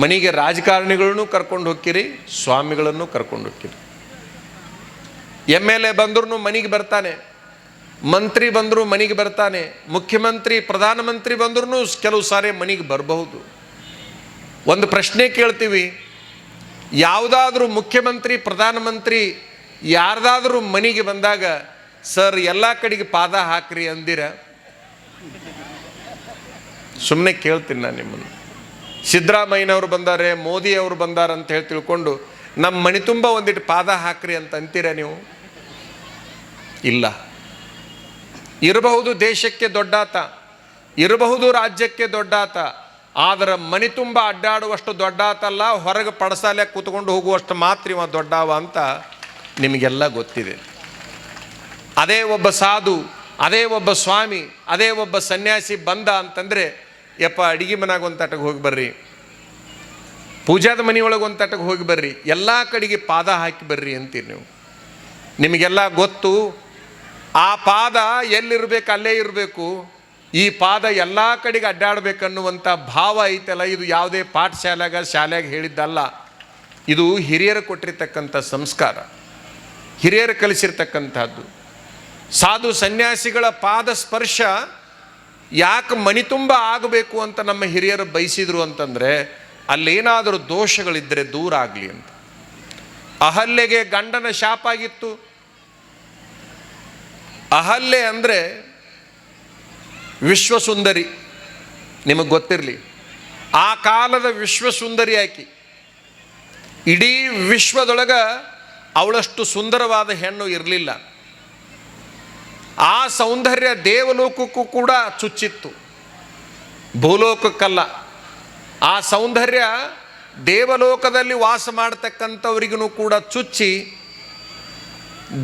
ಮನೆಗೆ ರಾಜಕಾರಣಿಗಳನ್ನು ಕರ್ಕೊಂಡು ಹೋಗ್ತೀರಿ, ಸ್ವಾಮಿಗಳನ್ನು ಕರ್ಕೊಂಡು ಹೋಗ್ತೀರಿ. ಎಂ ಎಲ್ ಎ ಬಂದ್ರೂ ಮನೆಗೆ ಬರ್ತಾನೆ, ಮಂತ್ರಿ ಬಂದರೂ ಮನೆಗೆ ಬರ್ತಾನೆ, ಮುಖ್ಯಮಂತ್ರಿ, ಪ್ರಧಾನಮಂತ್ರಿ ಬಂದ್ರೂ ಕೆಲವು ಸಾರಿ ಮನೆಗೆ ಬರಬಹುದು. ಒಂದು ಪ್ರಶ್ನೆ ಕೇಳ್ತೀವಿ, ಯಾವುದಾದ್ರೂ ಮುಖ್ಯಮಂತ್ರಿ, ಪ್ರಧಾನಮಂತ್ರಿ ಯಾರ್ದಾದ್ರೂ ಮನೆಗೆ ಬಂದಾಗ, ಸರ್, ಎಲ್ಲ ಕಡೆಗೆ ಪಾದ ಹಾಕ್ರಿ ಅಂದಿರ? ಸುಮ್ಮನೆ ಕೇಳ್ತೀನಿ ನಾನು ನಿಮ್ಮನ್ನು. ಸಿದ್ದರಾಮಯ್ಯನವರು ಬಂದಾರೆ ಮೋದಿ ಅವರು ಬಂದಾರ ಅಂತ ಹೇಳಿ ತಿಳ್ಕೊಂಡು ನಮ್ಮ ಮಣಿ ತುಂಬ ಒಂದಿಟ್ಟು ಪಾದ ಹಾಕ್ರಿ ಅಂತ ಅಂತೀರ ನೀವು? ಇಲ್ಲ. ಇರಬಹುದು ದೇಶಕ್ಕೆ ದೊಡ್ಡಾತ, ಇರಬಹುದು ರಾಜ್ಯಕ್ಕೆ ದೊಡ್ಡಾತ, ಆದರೆ ಮನೆ ತುಂಬ ಅಡ್ಡಾಡುವಷ್ಟು ದೊಡ್ಡಾತಲ್ಲ, ಹೊರಗೆ ಪಡಸಾಲೆ ಕೂತ್ಕೊಂಡು ಹೋಗುವಷ್ಟು ಮಾತ್ರ ಇವ ದೊಡ್ಡವ ಅಂತ ನಿಮಗೆಲ್ಲ ಗೊತ್ತಿದೆ. ಅದೇ ಒಬ್ಬ ಸಾಧು, ಅದೇ ಒಬ್ಬ ಸ್ವಾಮಿ, ಅದೇ ಒಬ್ಬ ಸನ್ಯಾಸಿ ಬಂದ ಅಂತಂದರೆ ಯಪ್ಪ, ಅಡಿಗೆ ಮನೆಯಾಗ ಒಂದು ತಟಕ್ಕೆ ಹೋಗಿ ಬರ್ರಿ. ಪೂಜಾದ ಮನೆಯೊಳಗೆ ಒಂದು ತಟಕ್ಕೆ ಹೋಗಿ ಬರ್ರಿ. ಎಲ್ಲ ಕಡೆಗೆ ಪಾದ ಹಾಕಿ ಬರ್ರಿ ಅಂತೀರಿ ನೀವು. ನಿಮಗೆಲ್ಲ ಗೊತ್ತು, ಆ ಪಾದ ಎಲ್ಲಿರಬೇಕು, ಅಲ್ಲೇ ಇರಬೇಕು. ಈ ಪಾದ ಎಲ್ಲ ಕಡೆಗೆ ಅಡ್ಡಾಡಬೇಕನ್ನುವಂಥ ಭಾವ ಐತಲ್ಲ, ಇದು ಯಾವುದೇ ಪಾಠಶಾಲೆಗ ಶಾಲೆಗೆ ಹೇಳಿದ್ದಲ್ಲ. ಇದು ಹಿರಿಯರು ಕೊಟ್ಟಿರ್ತಕ್ಕಂಥ ಸಂಸ್ಕಾರ. ಹಿರಿಯರು ಕಲಿಸಿರ್ತಕ್ಕಂಥದ್ದು. ಸಾಧು ಸನ್ಯಾಸಿಗಳ ಪಾದ ಸ್ಪರ್ಶ ಯಾಕೆ ಮನಿ ತುಂಬ ಆಗಬೇಕು ಅಂತ ನಮ್ಮ ಹಿರಿಯರು ಬಯಸಿದ್ರು ಅಂತಂದರೆ, ಅಲ್ಲೇನಾದರೂ ದೋಷಗಳಿದ್ದರೆ ದೂರ ಆಗಲಿ ಅಂತ. ಅಹಲ್ಯೆಗೆ ಗಂಡನ ಶಾಪ ಆಗಿತ್ತು ಅಹಲ್ಯೆ ಅಂದರೆ ವಿಶ್ವಸುಂದರಿ. ನಿಮಗೆ ಗೊತ್ತಿರಲಿ. ಆ ಕಾಲದ ವಿಶ್ವಸುಂದರಿ ಆಕಿ ಇಡೀ ವಿಶ್ವದೊಳಗೆ ಅವಳಷ್ಟು ಸುಂದರವಾದ ಹೆಣ್ಣು ಇರಲಿಲ್ಲ. ಆ ಸೌಂದರ್ಯ ದೇವಲೋಕಕ್ಕೂ ಕೂಡ ಚುಚ್ಚಿತ್ತು. ಭೂಲೋಕಕ್ಕಲ್ಲ. ಆ ಸೌಂದರ್ಯ ದೇವಲೋಕದಲ್ಲಿ ವಾಸ ಮಾಡತಕ್ಕಂಥವ್ರಿಗೂ ಕೂಡ ಚುಚ್ಚಿ,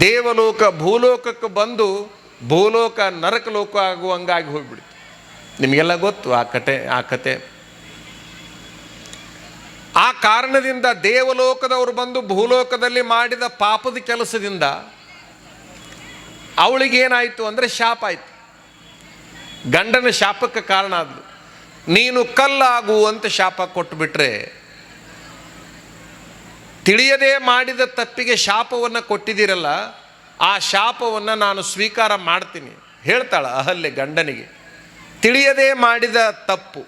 ದೇವಲೋಕ, ಭೂಲೋಕಕ್ಕೆ ಬಂದು ಭೂಲೋಕ, ನರಕ ಲೋಕ ಆಗುವಂಗಾಗಿ ಹೋಗ್ಬಿಡ್ತು. ನಿಮಗೆಲ್ಲ ಗೊತ್ತು ಆ ಕತೆ ಆ ಕತೆ. ಆ ಕಾರಣದಿಂದ ದೇವಲೋಕದವರು ಬಂದು ಭೂಲೋಕದಲ್ಲಿ ಮಾಡಿದ ಪಾಪದ ಕೆಲಸದಿಂದ ಅವಳಿಗೇನಾಯಿತು ಅಂದರೆ ಶಾಪ ಆಯಿತು. ಗಂಡನ ಶಾಪಕ್ಕೆ ಕಾರಣ ಆದ್ಲು. ನೀನು ಕಲ್ಲಾಗು ಅಂತ ಶಾಪ ಕೊಟ್ಟುಬಿಟ್ರೆ ತಿಳಿಯದೇ ಮಾಡಿದ ತಪ್ಪಿಗೆ ಶಾಪವನ್ನು ಕೊಟ್ಟಿದ್ದೀರಲ್ಲ, ಆ ಶಾಪವನ್ನು ನಾನು ಸ್ವೀಕಾರ ಮಾಡ್ತೀನಿ. ಹೇಳ್ತಾಳ ಅಹಲ್ಲೆ ಗಂಡನಿಗೆ, ತಿಳಿಯದೇ ಮಾಡಿದ ತಪ್ಪು.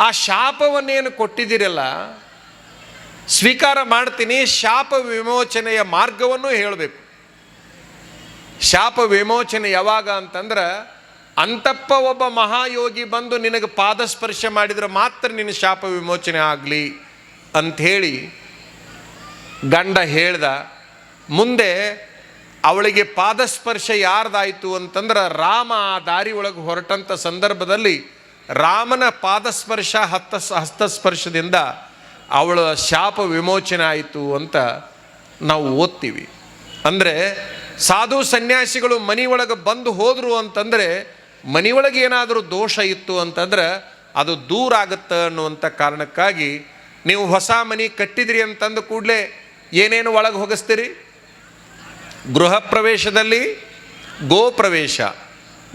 ಆ ಶಾಪವನ್ನೇನು ಕೊಟ್ಟಿದ್ದೀರಲ್ಲ ಸ್ವೀಕಾರ ಮಾಡ್ತೀನಿ, ಶಾಪ ವಿಮೋಚನೆಯ ಮಾರ್ಗವನ್ನು ಹೇಳಬೇಕು. ಶಾಪ ವಿಮೋಚನೆ ಯಾವಾಗ ಅಂತಂದ್ರೆ, ಅಂತಪ್ಪ ಒಬ್ಬ ಮಹಾಯೋಗಿ ಬಂದು ನಿನಗೆ ಪಾದಸ್ಪರ್ಶ ಮಾಡಿದರೆ ಮಾತ್ರ ನಿನ್ನ ಶಾಪ ವಿಮೋಚನೆ ಆಗಲಿ ಅಂಥೇಳಿ ಗಂಡ ಹೇಳ್ದ, ಮುಂದೆ ಅವಳಿಗೆ ಪಾದಸ್ಪರ್ಶ ಯಾರ್ದಾಯಿತು ಅಂತಂದ್ರೆ ರಾಮ ಆ ದಾರಿ ಒಳಗೆ ಹೊರಟಂಥ ಸಂದರ್ಭದಲ್ಲಿ ರಾಮನ ಪಾದಸ್ಪರ್ಶ ಹತ್ತ, ಹಸ್ತಸ್ಪರ್ಶದಿಂದ ಅವಳ ಶಾಪ ವಿಮೋಚನೆ ಆಯಿತು ಅಂತ ನಾವು ಓದ್ತೀವಿ. ಅಂದರೆ ಸಾಧು ಸನ್ಯಾಸಿಗಳು ಮನೆಯೊಳಗೆ ಬಂದು ಹೋದರು ಅಂತಂದರೆ ಮನೆಯೊಳಗೆ ಏನಾದರೂ ದೋಷ ಇತ್ತು ಅಂತಂದ್ರೆ ಅದು ದೂರ ಆಗುತ್ತೆ ಅನ್ನುವಂಥ ಕಾರಣಕ್ಕಾಗಿ ನೀವು ಹೊಸ ಮನೆ ಕಟ್ಟಿದ್ರಿ ಅಂತಂದು ಕೂಡಲೇ ಏನೇನು ಒಳಗೆ ಹೋಗಿಸ್ತೀರಿ? ಗೃಹ ಪ್ರವೇಶದಲ್ಲಿ ಗೋ ಪ್ರವೇಶ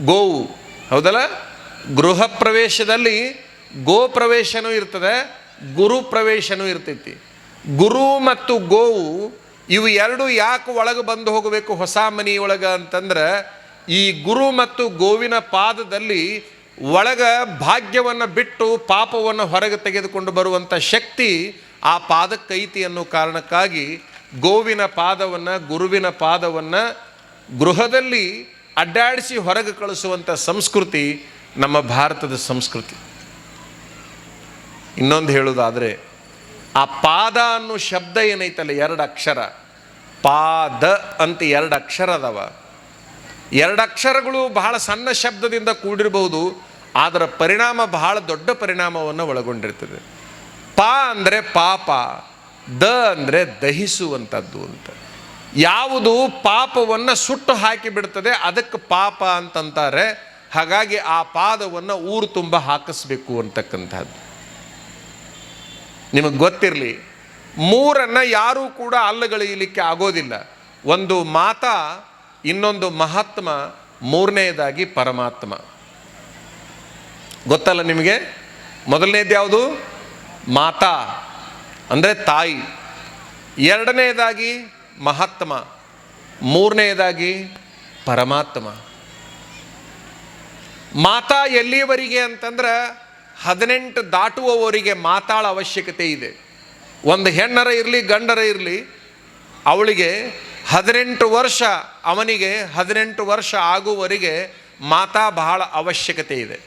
ಗೋವು. ಹೌದಲ್ಲ? ಗೃಹ ಪ್ರವೇಶದಲ್ಲಿ ಗೋ ಪ್ರವೇಶನೂ ಇರ್ತದೆ. ಗುರು ಪ್ರವೇಶನೂ ಇರ್ತೈತಿ. ಗುರು ಮತ್ತು ಗೋವು ಇವು ಎರಡು ಯಾಕೆ ಒಳಗೆ ಬಂದು ಹೋಗಬೇಕು ಹೊಸ ಮನೆಯೊಳಗೆ ಅಂತಂದ್ರೆ, ಈ ಗುರು ಮತ್ತು ಗೋವಿನ ಪಾದದಲ್ಲಿ ಒಳಗ ಭಾಗ್ಯವನ್ನು ಬಿಟ್ಟು ಪಾಪವನ್ನು ಹೊರಗೆ ತೆಗೆದುಕೊಂಡು ಬರುವಂಥ ಶಕ್ತಿ ಆ ಪಾದಕ್ಕೈತಿ ಅನ್ನೋ ಕಾರಣಕ್ಕಾಗಿ ಗೋವಿನ ಪಾದವನ್ನು, ಗುರುವಿನ ಪಾದವನ್ನು ಗೃಹದಲ್ಲಿ ಅಡ್ಡಾಡಿಸಿ ಹೊರಗೆ ಕಳಿಸುವಂಥ ಸಂಸ್ಕೃತಿ ನಮ್ಮ ಭಾರತದ ಸಂಸ್ಕೃತಿ. ಇನ್ನೊಂದು ಹೇಳೋದಾದರೆ ಆ ಪಾದ ಅನ್ನೋ ಶಬ್ದ ಏನೈತಲ್ಲ, ಎರಡು ಅಕ್ಷರ. ಪಾದ ಅಂತ ಎರಡು ಅಕ್ಷರ ಅದಾವ. ಎರಡು ಅಕ್ಷರಗಳು ಬಹಳ ಸಣ್ಣ ಶಬ್ದದಿಂದ ಕೂಡಿರಬಹುದು ಅದರ ಪರಿಣಾಮ ಬಹಳ ದೊಡ್ಡ ಪರಿಣಾಮವನ್ನು ಒಳಗೊಂಡಿರ್ತದೆ. ಪಾ ಅಂದರೆ ಪಾಪ, ದ ಅಂದರೆ ದಹಿಸುವಂಥದ್ದು ಅಂತ. ಯಾವುದು ಪಾಪವನ್ನು ಸುಟ್ಟು ಹಾಕಿ ಬಿಡ್ತದೆ, ಅದಕ್ಕೆ ಪಾಪ ಅಂತಂತಾರೆ. ಹಾಗಾಗಿ ಆ ಪಾದವನ್ನು ಊರು ತುಂಬ ಹಾಕಿಸ್ಬೇಕು ಅಂತಕ್ಕಂಥದ್ದು. ನಿಮಗೆ ಗೊತ್ತಿರಲಿ, ಮೂರನ್ನು ಯಾರೂ ಕೂಡ ಅಲ್ಲಗಳೆಯಲಿಕ್ಕೆ ಆಗೋದಿಲ್ಲ. ಒಂದು ಮಾತಾ, ಇನ್ನೊಂದು ಮಹಾತ್ಮ ಮೂರನೆಯದಾಗಿ ಪರಮಾತ್ಮ. ಗೊತ್ತಲ್ಲ ನಿಮಗೆ? ಮೊದಲನೇದು ಯಾವುದು? ಮಾತಾ, ಅಂದರೆ ತಾಯಿ. ಎರಡನೆಯದಾಗಿ ಮಹಾತ್ಮ ಮೂರನೆಯದಾಗಿ ಪರಮಾತ್ಮ. ಮಾತಾ ಎಲ್ಲಿಯವರೆಗೆ ಅಂತಂದ್ರೆ ಹದಿನೆಂಟು ದಾಟುವವರಿಗೆ ಮಾತಾಳ ಅವಶ್ಯಕತೆ ಇದೆ. ಒಂದು ಹೆಣ್ಣರ ಇರಲಿ, ಗಂಡರ ಇರಲಿ, ಅವಳಿಗೆ ಹದಿನೆಂಟು ವರ್ಷ, ಅವನಿಗೆ ಹದಿನೆಂಟು ವರ್ಷ ಆಗುವವರೆಗೆ ಮಾತಾ ಬಹಳ ಅವಶ್ಯಕತೆ ಇದೆ.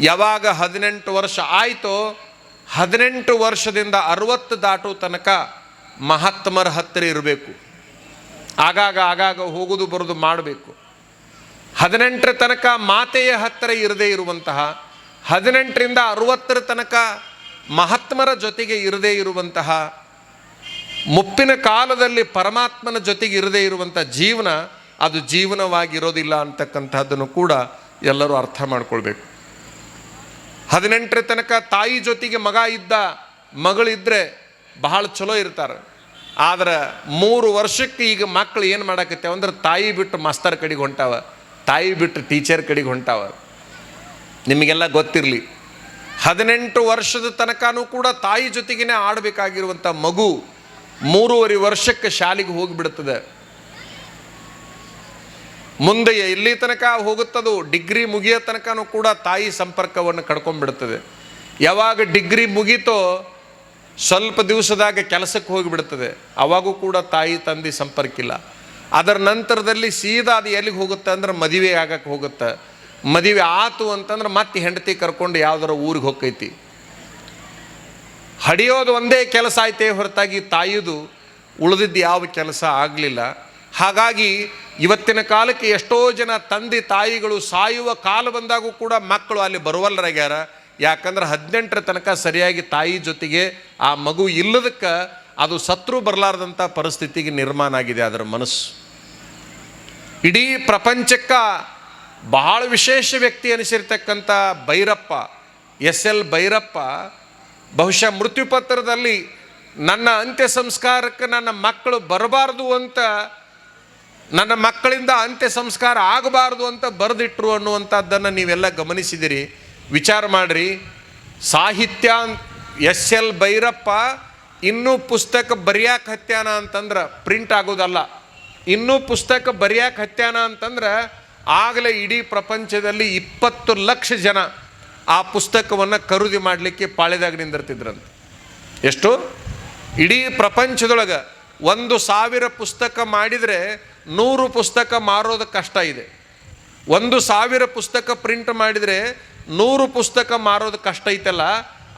ಯಾವಾಗ ಹದಿನೆಂಟು ವರ್ಷ ಆಯಿತೋ, ಹದಿನೆಂಟು ವರ್ಷದಿಂದ ಅರುವತ್ತು ದಾಟು ತನಕ ಮಹಾತ್ಮರ ಹತ್ತಿರ ಇರಬೇಕು. ಆಗಾಗ ಆಗಾಗ ಹೋಗುದು, ಬರೋದು ಮಾಡಬೇಕು. ಹದಿನೆಂಟರ ತನಕ ಮಾತೆಯ ಹತ್ತಿರ ಇರದೇ ಇರುವಂತಹ ಹದಿನೆಂಟರಿಂದ ಅರುವತ್ತರ ತನಕ ಮಹಾತ್ಮರ ಜೊತೆಗೆ ಇರದೇ ಇರುವಂತಹ, ಮುಪ್ಪಿನ ಕಾಲದಲ್ಲಿ ಪರಮಾತ್ಮನ ಜೊತೆಗೆ ಇರದೇ ಇರುವಂಥ ಜೀವನ, ಅದು ಜೀವನವಾಗಿರೋದಿಲ್ಲ ಅಂತಕ್ಕಂಥದ್ದನ್ನು ಕೂಡ ಎಲ್ಲರೂ ಅರ್ಥ ಮಾಡ್ಕೊಳ್ಬೇಕು. ಹದಿನೆಂಟರ ತನಕ ತಾಯಿ ಜೊತೆಗೆ ಮಗ ಇದ್ದ ಮಗಳಿದ್ರೆ ಬಹಳ ಚಲೋ ಇರ್ತಾರೆ. ಆದ್ರೆ ಮೂರು ವರ್ಷಕ್ಕೆ ಈಗ ಮಕ್ಕಳು ಏನು ಮಾಡಾಕತ್ತೇವೆ ಅಂದ್ರೆ ತಾಯಿ ಬಿಟ್ಟು ಮಾಸ್ತರ್ ಕಡೆಗೆ ಹೊಂಟಾವ, ತಾಯಿ ಬಿಟ್ಟು ಟೀಚರ್ ಕಡೆಗೆ ಹೊಂಟಾವ. ನಿಮಗೆಲ್ಲ ಗೊತ್ತಿರಲಿ. ಹದಿನೆಂಟು ವರ್ಷದ ತನಕನೂ ಕೂಡ ತಾಯಿ ಜೊತೆಗೇ ಆಡಬೇಕಾಗಿರುವಂಥ ಮಗು ಮೂರುವರೆ ವರ್ಷಕ್ಕೆ ಶಾಲೆಗೆ ಹೋಗಿಬಿಡುತ್ತದೆ. ಮುಂದೆ ಎಲ್ಲಿ ತನಕ ಹೋಗುತ್ತದೋ, ಡಿಗ್ರಿ ಮುಗಿಯೋ ತನಕನೂ ಕೂಡ ತಾಯಿ ಸಂಪರ್ಕವನ್ನು ಕಡ್ಕೊಂಡ್ಬಿಡ್ತದೆ ಯಾವಾಗ ಡಿಗ್ರಿ ಮುಗೀತೋ, ಸ್ವಲ್ಪ ದಿವಸದಾಗ ಕೆಲಸಕ್ಕೆ ಹೋಗಿಬಿಡ್ತದೆ ಅವಾಗೂ ಕೂಡ ತಾಯಿ ತಂದೆ ಸಂಪರ್ಕ ಇಲ್ಲ ಅದರ ನಂತರದಲ್ಲಿ ಸೀದಾ ಅದು ಎಲ್ಲಿಗೆ ಹೋಗುತ್ತೆ ಅಂದ್ರೆ ಮದುವೆ ಆಗಕ್ಕೆ ಹೋಗುತ್ತೆ. ಮದುವೆ ಆತು ಅಂತಂದ್ರೆ ಮತ್ತೆ ಹೆಂಡತಿ ಕರ್ಕೊಂಡು ಯಾವ್ದಾರ ಊರಿಗೆ ಹೋಗೈತಿ ಹಡಿಯೋದು ಒಂದೇ ಕೆಲಸ ಐತೆ ಹೊರತಾಗಿ ತಾಯಿದು ಉಳಿದಿದ್ದು ಯಾವ ಕೆಲಸ ಆಗಲಿಲ್ಲ. ಹಾಗಾಗಿ ಇವತ್ತಿನ ಕಾಲಕ್ಕೆ ಎಷ್ಟೋ ಜನ ತಂದೆ ತಾಯಿಗಳು ಸಾಯುವ ಕಾಲ ಬಂದಾಗೂ ಕೂಡ ಮಕ್ಕಳು ಅಲ್ಲಿ ಬರುವಲ್ಲರಾಗ್ಯಾರ ಯಾಕಂದ್ರೆ ಹದಿನೆಂಟರ ತನಕ ಸರಿಯಾಗಿ ತಾಯಿ ಜೊತೆಗೆ ಆ ಮಗು ಇಲ್ಲದಕ್ಕೆ ಅದು ಸತ್ರು ಬರಲಾರ್ದಂಥ ಪರಿಸ್ಥಿತಿಗೆ ನಿರ್ಮಾಣ ಆಗಿದೆ ಅದರ ಮನಸ್ಸು. ಇಡೀ ಪ್ರಪಂಚಕ್ಕ ಬಹಳ ವಿಶೇಷ ವ್ಯಕ್ತಿ ಅನಿಸಿರ್ತಕ್ಕಂಥ ಭೈರಪ್ಪ, ಎಸ್ ಎಲ್ ಭೈರಪ್ಪ, ಬಹುಶಃ ಮೃತ್ಯುಪತ್ರದಲ್ಲಿ ನನ್ನ ಅಂತ್ಯ ಸಂಸ್ಕಾರಕ್ಕೆ ನನ್ನ ಮಕ್ಕಳು ಬರಬಾರ್ದು ಅಂತ, ನನ್ನ ಮಕ್ಕಳಿಂದ ಅಂತ್ಯ ಸಂಸ್ಕಾರ ಆಗಬಾರ್ದು ಅಂತ ಬರೆದಿಟ್ರು ಅನ್ನುವಂಥದ್ದನ್ನು ನೀವೆಲ್ಲ ಗಮನಿಸಿದಿರಿ. ವಿಚಾರ ಮಾಡಿರಿ. ಸಾಹಿತ್ಯ ಎಸ್ ಎಲ್ ಭೈರಪ್ಪ ಇನ್ನೂ ಪುಸ್ತಕ ಬರೆಯಕ್ಕೆ ಹತ್ಯಾನ ಅಂತಂದ್ರೆ ಪ್ರಿಂಟ್ ಆಗೋದಲ್ಲ. ಇನ್ನೂ ಪುಸ್ತಕ ಬರೆಯಕ್ಕೆ ಹತ್ಯಾನ ಅಂತಂದ್ರೆ ಆಗಲೇ ಇಡೀ ಪ್ರಪಂಚದಲ್ಲಿ ಇಪ್ಪತ್ತು ಲಕ್ಷ ಜನ ಆ ಪುಸ್ತಕವನ್ನು ಖರೀದಿ ಮಾಡಲಿಕ್ಕೆ ಪಾಳೆದಾಗ ನಿಂದಿರ್ತಿದ್ರಂತೆ. ಎಷ್ಟು? ಇಡೀ ಪ್ರಪಂಚದೊಳಗೆ ಒಂದು ಸಾವಿರ ಪುಸ್ತಕ ಮಾಡಿದರೆ ನೂರು ಪುಸ್ತಕ ಮಾರೋದು ಕಷ್ಟ ಇದೆ. ಒಂದು ಸಾವಿರ ಪುಸ್ತಕ ಪ್ರಿಂಟ್ ಮಾಡಿದರೆ ನೂರು ಪುಸ್ತಕ ಮಾರೋದು ಕಷ್ಟ ಐತಲ್ಲ?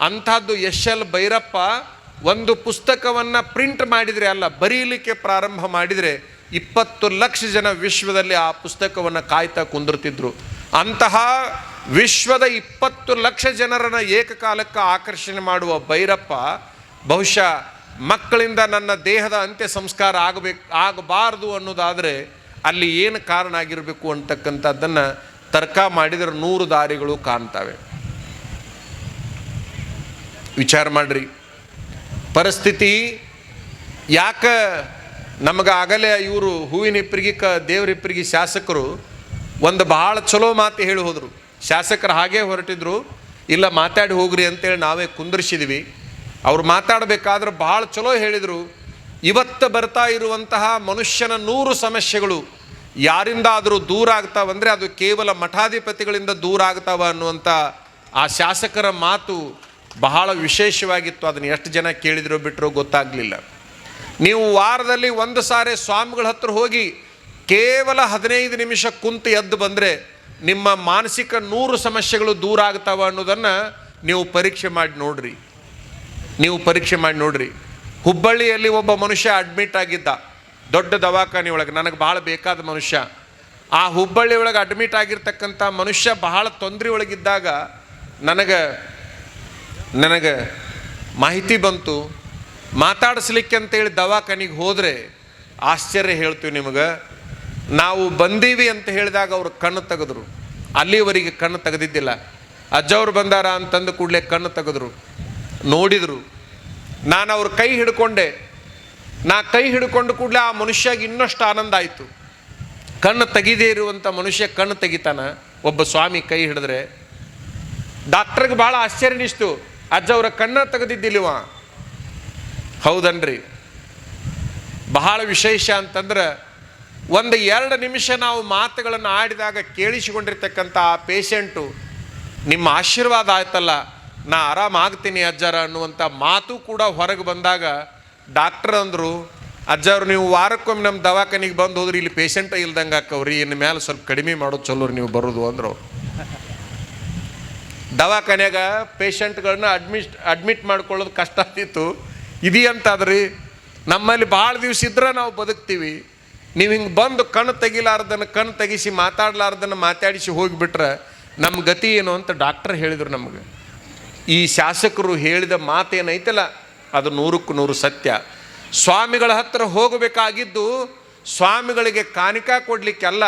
ಅಂಥದ್ದು ಎಸ್ ಎಲ್ ಭೈರಪ್ಪ ಒಂದು ಪುಸ್ತಕವನ್ನು ಪ್ರಿಂಟ್ ಮಾಡಿದರೆ ಅಲ್ಲ, ಬರೀಲಿಕ್ಕೆ ಪ್ರಾರಂಭ ಮಾಡಿದರೆ ಇಪ್ಪತ್ತು ಲಕ್ಷ ಜನ ವಿಶ್ವದಲ್ಲಿ ಆ ಪುಸ್ತಕವನ್ನು ಕಾಯ್ತಾ ಕುಂದಿರ್ತಿದ್ರು. ಅಂತಹ ವಿಶ್ವದ ಇಪ್ಪತ್ತು ಲಕ್ಷ ಜನರನ್ನು ಏಕಕಾಲಕ್ಕೆ ಆಕರ್ಷಣೆ ಮಾಡುವ ಭೈರಪ್ಪ ಬಹುಶಃ ಮಕ್ಕಳಿಂದ ನನ್ನ ದೇಹದ ಅಂತ್ಯ ಸಂಸ್ಕಾರ ಆಗಬೇಕು, ಆಗಬಾರ್ದು ಅನ್ನೋದಾದರೆ ಅಲ್ಲಿ ಏನು ಕಾರಣ ಆಗಿರಬೇಕು ಅಂತಕ್ಕಂಥದ್ದನ್ನು ತರ್ಕ ಮಾಡಿದರೆ ನೂರು ದಾರಿಗಳು ಕಾಣ್ತವೆ. ವಿಚಾರ ಮಾಡ್ರಿ. ಪರಿಸ್ಥಿತಿ ಯಾಕ ನಮಗೆ ಆಗಲೇ ಇವರು ಹೂವಿನ ಕ ದೇವರಿಪ್ಪರಿಗೆ ಶಾಸಕರು ಒಂದು ಭಾಳ ಚಲೋ ಮಾತು ಹೇಳಿ ಹೋದರು. ಶಾಸಕರು ಹಾಗೇ ಹೊರಟಿದ್ರು, ಇಲ್ಲ, ಮಾತಾಡಿ ಹೋಗ್ರಿ ಅಂತೇಳಿ ನಾವೇ ಕುಂದರ್ಸಿದ್ವಿ. ಅವ್ರು ಮಾತಾಡಬೇಕಾದ್ರೆ ಭಾಳ ಚಲೋ ಹೇಳಿದರು. ಇವತ್ತು ಬರ್ತಾ ಇರುವಂತಹ ಮನುಷ್ಯನ ನೂರು ಸಮಸ್ಯೆಗಳು ಯಾರಿಂದಾದರೂ ದೂರ ಆಗ್ತಾವಂದರೆ ಅದು ಕೇವಲ ಮಠಾಧಿಪತಿಗಳಿಂದ ದೂರ ಆಗ್ತಾವ ಅನ್ನುವಂಥ ಆ ಶಾಸಕರ ಮಾತು ಬಹಳ ವಿಶೇಷವಾಗಿತ್ತು. ಅದನ್ನು ಎಷ್ಟು ಜನ ಕೇಳಿದ್ರು ಬಿಟ್ಟರು ಗೊತ್ತಾಗಲಿಲ್ಲ. ನೀವು ವಾರದಲ್ಲಿ ಒಂದು ಸಾರಿ ಸ್ವಾಮಿಗಳ ಹತ್ರ ಹೋಗಿ ಕೇವಲ ಹದಿನೈದು ನಿಮಿಷ ಕುಂತು ಎದ್ದು ಬಂದರೆ ನಿಮ್ಮ ಮಾನಸಿಕ ನೂರು ಸಮಸ್ಯೆಗಳು ದೂರ ಆಗ್ತಾವ ಅನ್ನೋದನ್ನು ನೀವು ಪರೀಕ್ಷೆ ಮಾಡಿ ನೋಡ್ರಿ. ನೀವು ಪರೀಕ್ಷೆ ಮಾಡಿ ನೋಡ್ರಿ. ಹುಬ್ಬಳ್ಳಿಯಲ್ಲಿ ಒಬ್ಬ ಮನುಷ್ಯ ಅಡ್ಮಿಟ್ ಆಗಿದ್ದ. ದೊಡ್ಡ ದವಾಖಾನೆ ಒಳಗೆ. ನನಗೆ ಭಾಳ ಬೇಕಾದ ಮನುಷ್ಯ. ಆ ಹುಬ್ಬಳ್ಳಿ ಒಳಗೆ ಅಡ್ಮಿಟ್ ಆಗಿರ್ತಕ್ಕಂಥ ಮನುಷ್ಯ ಬಹಳ ತೊಂದರೆ ಒಳಗಿದ್ದಾಗ ನನಗೆ ನನಗೆ ಮಾಹಿತಿ ಬಂತು. ಮಾತಾಡಿಸ್ಲಿಕ್ಕೆ ಅಂತೇಳಿ ದವಾಖಾನಿಗೆ ಹೋದರೆ ಆಶ್ಚರ್ಯ ಹೇಳ್ತೀವಿ ನಿಮಗೆ. ನಾವು ಬಂದೀವಿ ಅಂತ ಹೇಳಿದಾಗ ಅವರು ಕಣ್ಣು ತೆಗೆದ್ರು. ಅಲ್ಲಿವರೆಗೆ ಕಣ್ಣು ತೆಗೆದಿದ್ದಿಲ್ಲ. ಅಜ್ಜವ್ರು ಬಂದಾರ ಅಂತಂದು ಕೂಡಲೇ ಕಣ್ಣು ತೆಗೆದ್ರು. ನೋಡಿದರು. ನಾನು ಅವ್ರ ಕೈ ಹಿಡ್ಕೊಂಡೆ. ನಾ ಕೈ ಹಿಡ್ಕೊಂಡು ಕೂಡಲೇ ಆ ಮನುಷ್ಯಗೆ ಇನ್ನಷ್ಟು ಆನಂದ ಆಯಿತು. ಕಣ್ಣು ತೆಗಿದೇ ಇರುವಂಥ ಮನುಷ್ಯ ಕಣ್ಣು ತೆಗಿತಾನ. ಒಬ್ಬ ಸ್ವಾಮಿ ಕೈ ಹಿಡಿದ್ರೆ. ಡಾಕ್ಟ್ರಿಗೆ ಭಾಳ ಆಶ್ಚರ್ಯ ಅಜ್ಜ ಅವರ ಕಣ್ಣ ತೆಗೆದಿದ್ದಿಲ್ವ ಹೌದನ್ರಿ. ಬಹಳ ವಿಶೇಷ ಅಂತಂದ್ರೆ ಒಂದು ಎರಡು ನಿಮಿಷ ನಾವು ಮಾತುಗಳನ್ನು ಆಡಿದಾಗ ಕೇಳಿಸಿಕೊಂಡಿರ್ತಕ್ಕಂಥ ಆ ಪೇಷಂಟು ನಿಮ್ಮ ಆಶೀರ್ವಾದ ಆಯ್ತಲ್ಲ, ನಾ ಆರಾಮಾಗ್ತೀನಿ ಅಜ್ಜಾರ ಅನ್ನುವಂಥ ಮಾತು ಕೂಡ ಹೊರಗೆ ಬಂದಾಗ ಡಾಕ್ಟರ್ ಅಂದರು ಅಜ್ಜವ್ರು ನೀವು ವಾರಕ್ಕೊಮ್ಮೆ ನಮ್ಮ ದವಾಖಾನಿಗೆ ಬಂದು ಹೋದ್ರಿ, ಇಲ್ಲಿ ಪೇಷಂಟ ಇಲ್ದಂಗೆ ಹಾಕವ್ರಿ ಇನ್ನು ಮೇಲೆ ಸ್ವಲ್ಪ ಕಡಿಮೆ ಮಾಡೋದು ಚಲೋರಿ ನೀವು ಬರೋದು ಅಂದರು. ದವಾಖಾನ್ಯಾಗ ಪೇಷಂಟ್ಗಳನ್ನ ಅಡ್ಮಿಟ್ ಅಡ್ಮಿಟ್ ಮಾಡ್ಕೊಳ್ಳೋದು ಕಷ್ಟ ಆಗ್ತಿತ್ತು ಇದೆಯಂತಾದ್ರಿ? ನಮ್ಮಲ್ಲಿ ಭಾಳ ದಿವ್ಸ ಇದ್ರೆ ನಾವು ಬದುಕ್ತೀವಿ. ನೀವು ಹಿಂಗೆ ಬಂದು ಕಣ್ಣು ತೆಗಿಲಾರ್ದನ್ನು, ಕಣ್ಣು ತೆಗಿಸಿ ಮಾತಾಡ್ಲಾರ್ದನ್ನು ಮಾತಾಡಿಸಿ ಹೋಗಿಬಿಟ್ರೆ ನಮ್ಮ ಗತಿ ಏನು ಅಂತ ಡಾಕ್ಟರ್ ಹೇಳಿದರು ನಮಗೆ. ಈ ಶಾಸಕರು ಹೇಳಿದ ಮಾತೇನೈತಲ್ಲ, ಅದು ನೂರಕ್ಕೂ ನೂರು ಸತ್ಯ. ಸ್ವಾಮಿಗಳ ಹತ್ರ ಹೋಗಬೇಕಾಗಿದ್ದು ಸ್ವಾಮಿಗಳಿಗೆ ಕಾಣಿಕ ಕೊಡಲಿಕ್ಕೆಲ್ಲ,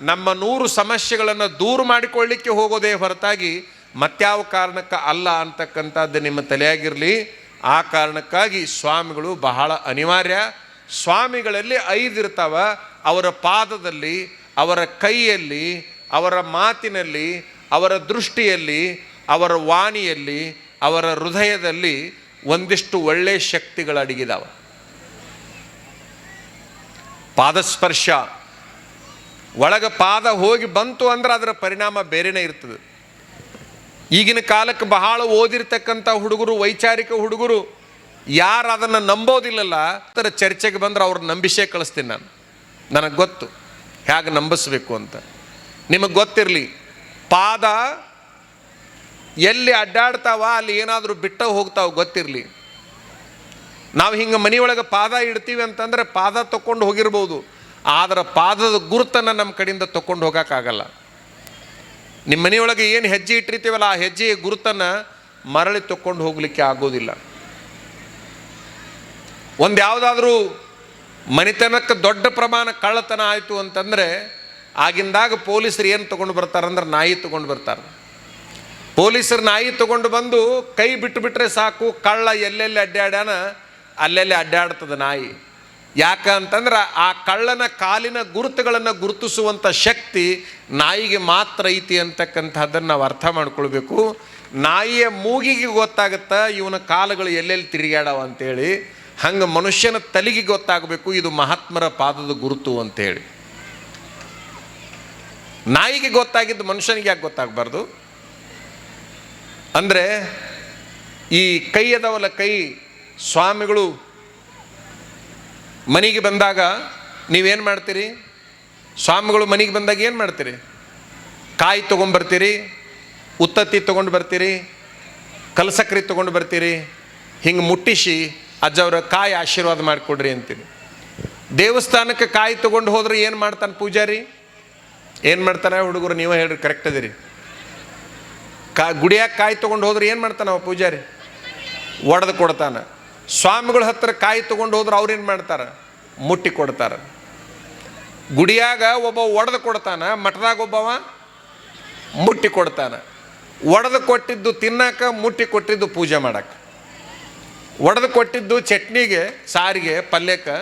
ನಮ್ಮ ನೂರು ಸಮಸ್ಯೆಗಳನ್ನು ದೂರ ಮಾಡಿಕೊಳ್ಳಿಕ್ಕೆ ಹೋಗೋದೇ ಹೊರತಾಗಿ ಮತ್ಯಾವ ಕಾರಣಕ್ಕೆ ಅಲ್ಲ ಅಂತಕ್ಕಂಥದ್ದು ನಿಮ್ಮ ತಲೆಯಾಗಿರಲಿ, ಆ ಕಾರಣಕ್ಕಾಗಿ ಸ್ವಾಮಿಗಳು ಬಹಳ ಅನಿವಾರ್ಯ. ಸ್ವಾಮಿಗಳಲ್ಲಿ ಐದಿರ್ತಾವ ಅವರ ಪಾದದಲ್ಲಿ, ಅವರ ಕೈಯಲ್ಲಿ, ಅವರ ಮಾತಿನಲ್ಲಿ, ಅವರ ದೃಷ್ಟಿಯಲ್ಲಿ, ಅವರ ವಾಣಿಯಲ್ಲಿ, ಅವರ ಹೃದಯದಲ್ಲಿ ಒಂದಿಷ್ಟು ಒಳ್ಳೆಯ ಶಕ್ತಿಗಳು ಅಡಗಿದಾವ. ಪಾದಸ್ಪರ್ಶ. ಒಳಗೆ ಪಾದ ಹೋಗಿ ಬಂತು ಅಂದ್ರೆ ಅದರ ಪರಿಣಾಮ ಬೇರೆನೇ ಇರ್ತದೆ. ಈಗಿನ ಕಾಲಕ್ಕೆ ಬಹಳ ಓದಿರ್ತಕ್ಕಂಥ ಹುಡುಗರು, ವೈಚಾರಿಕ ಹುಡುಗರು ಯಾರು ಅದನ್ನು ನಂಬೋದಿಲ್ಲಲ್ಲ ಥರ ಚರ್ಚೆಗೆ ಬಂದ್ರೆ ಅವ್ರ ನಂಬಿಸೇ ಕಳಿಸ್ತೀನಿ ನಾನು. ನನಗೆ ಗೊತ್ತು. ಹೇಗೆ ನಂಬಿಸ್ಬೇಕು ಅಂತ. ನಿಮಗೆ ಗೊತ್ತಿರಲಿ, ಪಾದ ಎಲ್ಲಿ ಅಡ್ಡಾಡ್ತಾವ, ಅಲ್ಲಿ ಏನಾದರೂ ಬಿಟ್ಟ ಹೋಗ್ತಾವ ಗೊತ್ತಿರಲಿ. ನಾವು ಹಿಂಗೆ ಮನೆಯೊಳಗೆ ಪಾದ ಇಡ್ತೀವಿ ಅಂತಂದ್ರೆ ಪಾದ ತಕೊಂಡು ಹೋಗಿರ್ಬೋದು. ಆದರೆ ಪಾದದ ಗುರುತನ್ನು ನಮ್ಮ ಕಡೆಯಿಂದ ತಕೊಂಡು ಹೋಗೋಕ್ಕಾಗಲ್ಲ ನಿಮ್ಮ ಮನೆಯೊಳಗೆ ಏನು ಹೆಜ್ಜೆ ಇಟ್ಟಿರ್ತೀವಲ್ಲ, ಆ ಹೆಜ್ಜೆಯ ಗುರುತನ್ನು ಮರಳಿ ತಕ್ಕೊಂಡು ಹೋಗಲಿಕ್ಕೆ ಆಗೋದಿಲ್ಲ. ಒಂದು ಯಾವುದಾದ್ರೂ ಮನೆತನಕ್ಕೆ ದೊಡ್ಡ ಪ್ರಮಾಣ ಕಳ್ಳತನ ಆಯಿತು ಅಂತಂದರೆ, ಆಗಿಂದಾಗ ಪೊಲೀಸರು ಏನು ತೊಗೊಂಡು ಬರ್ತಾರಂದ್ರೆ ನಾಯಿ ತೊಗೊಂಡು ಬರ್ತಾರೆ. ಪೊಲೀಸರು ನಾಯಿ ತೊಗೊಂಡು ಬಂದು ಕೈ ಬಿಟ್ಟು ಬಿಟ್ರೆ ಸಾಕು, ಕಳ್ಳ ಎಲ್ಲೆಲ್ಲಿ ಅಡ್ಡಾಡ್ಯಾನ ಅಲ್ಲೆಲ್ಲಿ ಅಡ್ಡಾಡ್ತದೆ ನಾಯಿ. ಯಾಕ ಅಂತಂದ್ರೆ ಆ ಕಳ್ಳನ ಕಾಲಿನ ಗುರುತುಗಳನ್ನು ಗುರುತಿಸುವಂಥ ಶಕ್ತಿ ನಾಯಿಗೆ ಮಾತ್ರ ಐತಿ ಅಂತಕ್ಕಂಥದ್ದನ್ನು ನಾವು ಅರ್ಥ ಮಾಡ್ಕೊಳ್ಬೇಕು. ನಾಯಿಯ ಮೂಗಿಗೆ ಗೊತ್ತಾಗುತ್ತಾ ಇವನ ಕಾಲುಗಳು ಎಲ್ಲೆಲ್ಲಿ ತಿರುಗಾಡವ ಅಂತೇಳಿ, ಹಂಗೆ ಮನುಷ್ಯನ ತಲೆಗೆ ಗೊತ್ತಾಗಬೇಕು ಇದು ಮಹಾತ್ಮರ ಪಾದದ ಗುರುತು ಅಂತೇಳಿ. ನಾಯಿಗೆ ಗೊತ್ತಾಗಿದ್ದು ಮನುಷ್ಯನಿಗೆ ಯಾಕೆ ಗೊತ್ತಾಗಬಾರ್ದು? ಅಂದರೆ ಈ ಕೈ ಅದಾವಲ್ಲ ಕೈ, ಸ್ವಾಮಿಗಳು ಮನೆಗೆ ಬಂದಾಗ ನೀವೇನು ಮಾಡ್ತೀರಿ? ಸ್ವಾಮಿಗಳು ಮನೆಗೆ ಬಂದಾಗ ಏನು ಮಾಡ್ತೀರಿ? ಕಾಯಿ ತೊಗೊಂಬರ್ತೀರಿ ಉತ್ತತ್ತಿ ತೊಗೊಂಡು ಬರ್ತೀರಿ, ಕಲಸಕ್ರಿ ತೊಗೊಂಡು ಬರ್ತೀರಿ, ಹಿಂಗೆ ಮುಟ್ಟಿಸಿ ಅಜ್ಜವರ ಕಾಯಿ ಆಶೀರ್ವಾದ ಮಾಡಿಕೊಡ್ರಿ ಅಂತೀರಿ ದೇವಸ್ಥಾನಕ್ಕೆ ಕಾಯಿ ತೊಗೊಂಡು ಹೋದ್ರೆ ಏನು ಮಾಡ್ತಾನೆ ಪೂಜಾರಿ? ಏನು ಮಾಡ್ತಾನೆ ಹುಡುಗರು, ನೀವೇ ಹೇಳ್ರಿ ಕರೆಕ್ಟ್ ಅದಿರಿ. ಕಾ, ಗುಡಿಯಾಗ ಕಾಯಿ ತೊಗೊಂಡು ಹೋದ್ರೆ ಏನು ಮಾಡ್ತಾನೆ ಅವ ಪೂಜಾರಿ? ಒಡೆದು ಕೊಡ್ತಾನೆ. ಸ್ವಾಮಿಗಳ ಹತ್ರ ಕಾಯಿ ತೊಗೊಂಡು ಹೋದ್ರೆ ಅವ್ರೇನು ಮಾಡ್ತಾರೆ? ಮುಟ್ಟಿ ಕೊಡ್ತಾರೆ. ಗುಡಿಯಾಗ ಒಬ್ಬ ಒಡೆದು ಕೊಡ್ತಾನೆ, ಮಠದಾಗ ಒಬ್ಬವ ಮುಟ್ಟಿ ಕೊಡ್ತಾನೆ. ಒಡೆದು ಕೊಟ್ಟಿದ್ದು ತಿನ್ನಕ್ಕೆ ಮುಟ್ಟಿ ಕೊಟ್ಟಿದ್ದು ಪೂಜೆ ಮಾಡಕ್ಕೆ ಒಡೆದು ಕೊಟ್ಟಿದ್ದು ಚಟ್ನಿಗೆ, ಸಾರಿಗೆ, ಪಲ್ಯಕ್ಕೆ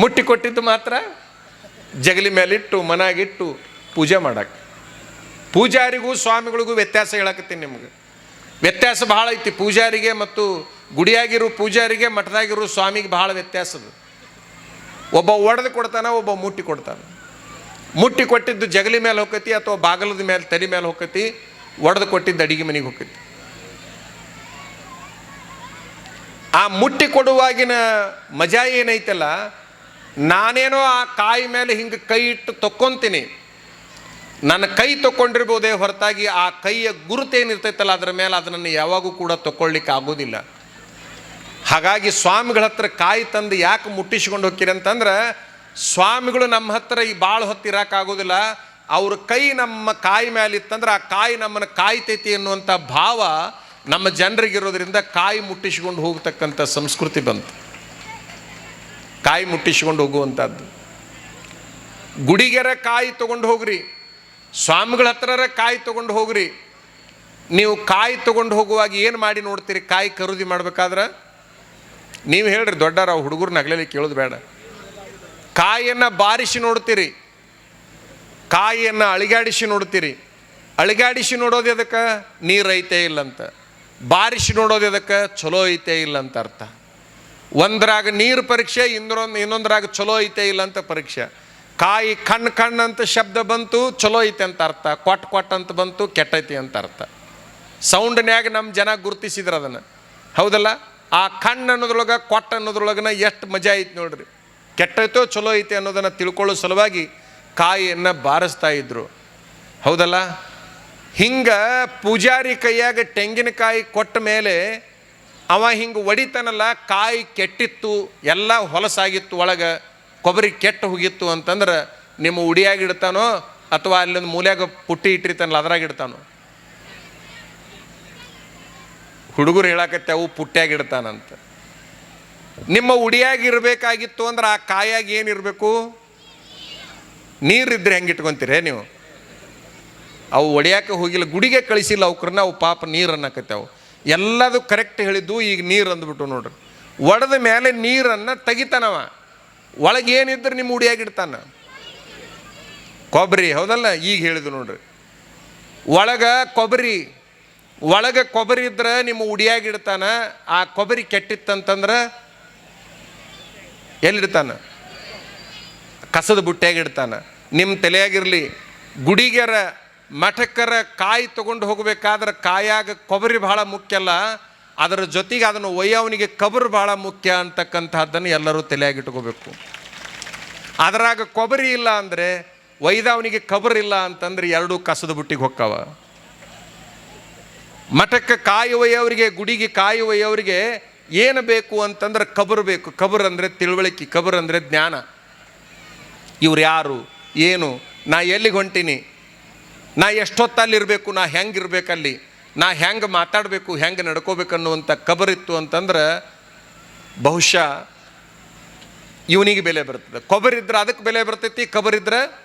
ಮುಟ್ಟಿ ಕೊಟ್ಟಿದ್ದು ಮಾತ್ರ ಜಗಲಿ ಮೇಲಿಟ್ಟು, ಮನಾಗಿಟ್ಟು ಪೂಜೆ ಮಾಡಕ್ಕೆ ಪೂಜಾರಿಗೂ ಸ್ವಾಮಿಗಳಿಗೂ ವ್ಯತ್ಯಾಸ ಹೇಳಕತ್ತೀನಿ ನಿಮ್ಗೆ. ವ್ಯತ್ಯಾಸ ಭಾಳ ಐತಿ. ಪೂಜಾರಿಗೆ ಮತ್ತು ಗುಡಿಯಾಗಿರೋ ಪೂಜಾರಿಗೆ ಮಠದಾಗಿರೋ ಸ್ವಾಮಿಗೆ ಭಾಳ ವ್ಯತ್ಯಾಸ ಅದು ಒಬ್ಬ ಒಡೆದು ಕೊಡ್ತಾನೆ, ಒಬ್ಬ ಮುಟ್ಟಿ ಕೊಡ್ತಾನೆ. ಮುಟ್ಟಿ ಕೊಟ್ಟಿದ್ದು ಜಗಲಿ ಮೇಲೆ ಹೋಗತಿ ಅಥವಾ ಬಾಗಲದ ಮೇಲೆ, ತಲೆ ಮೇಲೆ ಹೋಗತಿ ಒಡೆದು ಕೊಟ್ಟಿದ್ದು ಅಡಿಗೆ ಮನೆಗೆ ಹೋಗತಿ ಆ ಮುಟ್ಟಿ ಕೊಡುವಾಗಿನ ಮಜಾ ಏನೈತಲ್ಲ, ನಾನೇನೋ ಆ ಕಾಯಿ ಮೇಲೆ ಹಿಂಗೆ ಕೈ ಇಟ್ಟು ತೊಕ್ಕೊಂತೀನಿ. ನನ್ನ ಕೈ ತಕ್ಕೊಂಡಿರ್ಬೋದೇ ಹೊರತಾಗಿ ಆ ಕೈಯ ಗುರುತೇನಿರ್ತೈತಲ್ಲ ಅದರ ಮೇಲೆ ಅದನ್ನು ಯಾವಾಗೂ ಕೂಡ ತೊಕೊಳ್ಳಿಕ್ಕೆ ಆಗೋದಿಲ್ಲ. ಹಾಗಾಗಿ ಸ್ವಾಮಿಗಳ ಹತ್ರ ಕಾಯಿ ತಂದು ಯಾಕೆ ಮುಟ್ಟಿಸಿಕೊಂಡು ಹೋಗ್ತೀರಿ ಅಂತಂದ್ರೆ, ಸ್ವಾಮಿಗಳು ನಮ್ಮ ಹತ್ರ ಈ ಭಾಳ ಹೊತ್ತಿರಕ್ಕಾಗೋದಿಲ್ಲ ಅವ್ರ ಕೈ ನಮ್ಮ ಕಾಯಿ ಮೇಲೆ ಇತ್ತಂದ್ರೆ ಆ ಕಾಯಿ ನಮ್ಮನ್ನು ಕಾಯ್ತೈತಿ ಅನ್ನುವಂಥ ಭಾವ ನಮ್ಮ ಜನರಿಗಿರೋದ್ರಿಂದ ಕಾಯಿ ಮುಟ್ಟಿಸ್ಕೊಂಡು ಹೋಗ್ತಕ್ಕಂಥ ಸಂಸ್ಕೃತಿ ಬಂತು. ಕಾಯಿ ಮುಟ್ಟಿಸ್ಕೊಂಡು ಹೋಗುವಂಥದ್ದು. ಗುಡಿಗೆರ ಕಾಯಿ ತೊಗೊಂಡು ಹೋಗ್ರಿ. ಸ್ವಾಮಿಗಳ ಹತ್ರರ ಕಾಯಿ ತೊಗೊಂಡು ಹೋಗ್ರಿ. ನೀವು ಕಾಯಿ ತೊಗೊಂಡು ಹೋಗುವಾಗ ಏನು ಮಾಡಿ ನೋಡ್ತೀರಿ? ಕಾಯಿ ಖರೀದಿ ಮಾಡ್ಬೇಕಾದ್ರೆ ನೀವು ಹೇಳ್ರಿ ದೊಡ್ಡರ ಹುಡುಗರು ನಗಲಲ್ಲಿ ಕೇಳೋದು ಬೇಡ. ಕಾಯಿಯನ್ನು ಬಾರಿಸಿ ನೋಡ್ತೀರಿ. ಕಾಯಿಯನ್ನು ಅಳಿಗಾಡಿಸಿ ನೋಡ್ತೀರಿ. ಅಳಿಗಾಡಿಸಿ ನೋಡೋದು ಎದಕ್ಕೆ? ನೀರು ಐತೆ ಇಲ್ಲಂತ. ಬಾರಿಸಿ ನೋಡೋದು ಎದಕ್ಕೆ? ಚಲೋ ಐತೆ ಇಲ್ಲ ಅಂತ ಅರ್ಥ. ಒಂದ್ರಾಗ ನೀರು ಪರೀಕ್ಷೆ, ಇನ್ನೊಂದು, ಇನ್ನೊಂದ್ರಾಗ ಚಲೋ ಐತೆ ಇಲ್ಲ ಅಂತ ಪರೀಕ್ಷೆ. ಕಾಯಿ ಕಣ್ಣು ಕಣ್ಣು ಅಂತ ಶಬ್ದ ಬಂತು ಚಲೋ ಐತೆ ಅಂತ ಅರ್ಥ. ಕೊಟ್ ಕೊಟ್ ಅಂತ ಬಂತು ಕೆಟ್ಟೈತಿ ಅಂತ ಅರ್ಥ. ಸೌಂಡ್ನ್ಯಾಗ ನಮ್ಮ ಜನ ಗುರುತಿಸಿದ್ರು ಅದನ್ನು. ಹೌದಲ್ಲ? ಆ ಕಣ್ಣು ಅನ್ನೋದ್ರೊಳಗೆ, ಕೊಟ್ಟ ಅನ್ನೋದ್ರೊಳಗನ ಎಷ್ಟು ಮಜಾ ಐತೆ ನೋಡ್ರಿ. ಕೆಟ್ಟೈತೋ ಚಲೋ ಐತೆ ಅನ್ನೋದನ್ನು ತಿಳ್ಕೊಳ್ಳೋ ಸಲುವಾಗಿ ಕಾಯಿಯನ್ನು ಬಾರಿಸ್ತಾ ಇದ್ರು. ಹೌದಲ್ಲ? ಹಿಂಗೆ ಪೂಜಾರಿ ಕೈಯಾಗ ತೆಂಗಿನಕಾಯಿ ಕೊಟ್ಟ ಮೇಲೆ ಅವ ಹಿಂಗೆ ಒಡಿತಾನಲ್ಲ, ಕಾಯಿ ಕೆಟ್ಟಿತ್ತು, ಎಲ್ಲ ಹೊಲಸಾಗಿತ್ತು ಒಳಗೆ, ಕೊಬ್ಬರಿ ಕೆಟ್ಟು ಹೋಗಿತ್ತು ಅಂತಂದ್ರೆ ನಿಮ್ಮ ಉಡಿಯಾಗಿಡ್ತಾನೋ ಅಥವಾ ಅಲ್ಲಿಂದ ಮೂಲೆಯಾಗ ಪುಟ್ಟಿ ಇಟ್ಟಿರ್ತಾನಲ್ಲ ಅದ್ರಾಗ ಹುಡುಗರು ಹೇಳಕತ್ತೇವು ಪುಟ್ಟ್ಯಾಗ ಅಂತ ನಿಮ್ಮ ಉಡಿಯಾಗಿರಬೇಕಾಗಿತ್ತು ಅಂದ್ರೆ ಆ ಕಾಯಾಗಿ ಏನಿರಬೇಕು? ನೀರಿದ್ರೆ ಹೆಂಗೆ ಇಟ್ಕೊಂತೀರೇ ನೀವು? ಅವು ಒಡೆಯಕ್ಕೆ ಹೋಗಿಲ್ಲ, ಗುಡಿಗೆ ಕಳಿಸಿಲ್ಲ ಅವ್ಕರನ್ನ, ಅವು ಪಾಪ ನೀರು ಅನ್ನಕತ್ತಾವು ಎಲ್ಲದು ಕರೆಕ್ಟ್ ಹೇಳಿದ್ದು, ಈಗ ನೀರು ಅಂದ್ಬಿಟ್ಟು ನೋಡ್ರಿ. ಒಡೆದ ಮೇಲೆ ನೀರನ್ನು ತೆಗಿತಾನವ. ಒಳಗೆ ಏನಿದ್ರೆ ನಿಮ್ಮ ಉಡಿಯಾಗಿಡ್ತಾನ. ಕೊಬ್ಬರಿ ಹೌದಲ್ಲ? ಈಗ ಹೇಳಿದ್ದು ನೋಡ್ರಿ. ಒಳಗೆ ಕೊಬ್ಬರಿ ಒಳಗೆ ಕೊಬ್ಬರಿ ಇದ್ರೆ ನಿಮ್ಮ ಉಡಿಯಾಗಿಡ್ತಾನ, ಆ ಕೊಬ್ಬರಿ ಕೆಟ್ಟಿತ್ತಂತಂದ್ರೆ ಎಲ್ಲಿಡ್ತಾನ? ಕಸದ ಬುಟ್ಟಿಯಾಗಿಡ್ತಾನ. ನಿಮ್ಮ ತಲೆಯಾಗಿರಲಿ ಗುಡಿಗೆರ ಮಠಕ್ಕರ ಕಾಯಿ ತಗೊಂಡು ಹೋಗಬೇಕಾದ್ರೆ ಕಾಯಾಗ ಕೊಬ್ಬರಿ ಬಹಳ ಮುಖ್ಯ ಅಲ್ಲ, ಅದರ ಜೊತೆಗೆ ಅದನ್ನು ಒಯ್ಯವನಿಗೆ ಕಬರು ಬಹಳ ಮುಖ್ಯ ಅಂತಕ್ಕಂಥದ್ದನ್ನು ಎಲ್ಲರೂ ತಲೆಯಾಗಿಟ್ಕೋಬೇಕು. ಅದರಾಗ ಕೊಬ್ಬರಿ ಇಲ್ಲ ಅಂದರೆ, ಒಯ್ದವನಿಗೆ ಕಬರ್ ಇಲ್ಲ ಅಂತಂದ್ರೆ ಎರಡೂ ಕಸದ ಬುಟ್ಟಿಗೆ ಹೊಕ್ಕವ. ಮಠಕ್ಕೆ ಕಾಯಿ ಒಯ್ಯವರಿಗೆ ಗುಡಿಗೆ ಕಾಯಿ ಒಯ್ಯವರಿಗೆ ಏನು ಬೇಕು ಅಂತಂದ್ರೆ ಕಬರ್ ಬೇಕು. ಕಬರ್ ಅಂದರೆ ತಿಳುವಳಿಕೆ, ಕಬರ್ ಅಂದರೆ ಜ್ಞಾನ. ಇವ್ರು ಯಾರು? ಏನು? ನಾ ಎಲ್ಲಿಗೆ ಹೊಂಟೀನಿ? ನಾ ಎಷ್ಟೊತ್ತಲ್ಲಿರಬೇಕು ನಾ ಹೆಂಗೆ ಇರಬೇಕಲ್ಲಿ? ನಾ ಹೆಂಗೆ ಮಾತಾಡಬೇಕು? ಹೆಂಗೆ ನಡ್ಕೋಬೇಕು ಅನ್ನುವಂಥ ಕಬರಿತ್ತು ಅಂತಂದ್ರೆ ಬಹುಶಃ ಇವನಿಗೆ ಬೆಲೆ ಬರ್ತದೆ. ಕೊಬ್ಬರಿದ್ರೆ ಅದಕ್ಕೆ ಬೆಲೆ ಬರ್ತೈತಿ, ಕಬರಿದ್ರೆ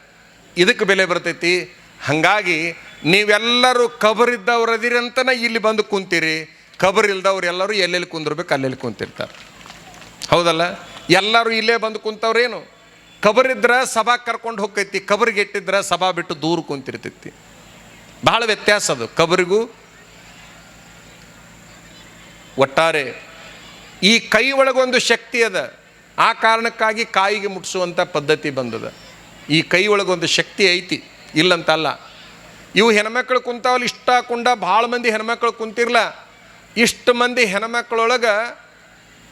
ಇದಕ್ಕೆ ಬೆಲೆ ಬರ್ತೈತಿ. ಹಾಗಾಗಿ ನೀವೆಲ್ಲರೂ ಕಬರಿದ್ದವ್ರದಿರಂತನ ಇಲ್ಲಿ ಬಂದು ಕುಂತೀರಿ. ಕಬರ್ ಇಲ್ದವ್ರು ಎಲ್ಲರೂ ಎಲ್ಲೆಲ್ಲಿ ಕುಂದಿರ್ಬೇಕು ಅಲ್ಲೆಲ್ಲಿ ಕುಂತಿರ್ತಾರೆ. ಹೌದಲ್ಲ? ಎಲ್ಲರೂ ಇಲ್ಲೇ ಬಂದು ಕುಂತವ್ರೇನು? ಕಬರಿದ್ರೆ ಸಭಾ ಕರ್ಕೊಂಡು ಹೋಗ್ತೈತಿ, ಕಬರಿಗೆ ಇಟ್ಟಿದ್ರೆ ಸಭಾ ಬಿಟ್ಟು ದೂರ ಕುಂತಿರ್ತೈತಿ. ಬಹಳ ವ್ಯತ್ಯಾಸ ಅದು. ಕಬರಿಗೂ ಒಟ್ಟಾರೆ ಈ ಕೈ ಒಳಗೊಂದು ಶಕ್ತಿ ಅದ. ಆ ಕಾರಣಕ್ಕಾಗಿ ಕಾಯಿಗೆ ಮುಟ್ಟಿಸುವಂಥ ಪದ್ಧತಿ ಬಂದದ. ಈ ಕೈ ಒಳಗೊಂದು ಶಕ್ತಿ ಐತಿ. ಇಲ್ಲಂತಲ್ಲ. ಇವು ಹೆಣ್ಮಕ್ಳು ಕುಂತಾವಲ್ಲ ಇಷ್ಟ ಕುಂಡ ಭಾಳ ಮಂದಿ ಹೆಣ್ಮಕ್ಳು ಕುಂತಿರ್ಲ. ಇಷ್ಟು ಮಂದಿ ಹೆಣ್ಮಕ್ಳೊಳಗೆ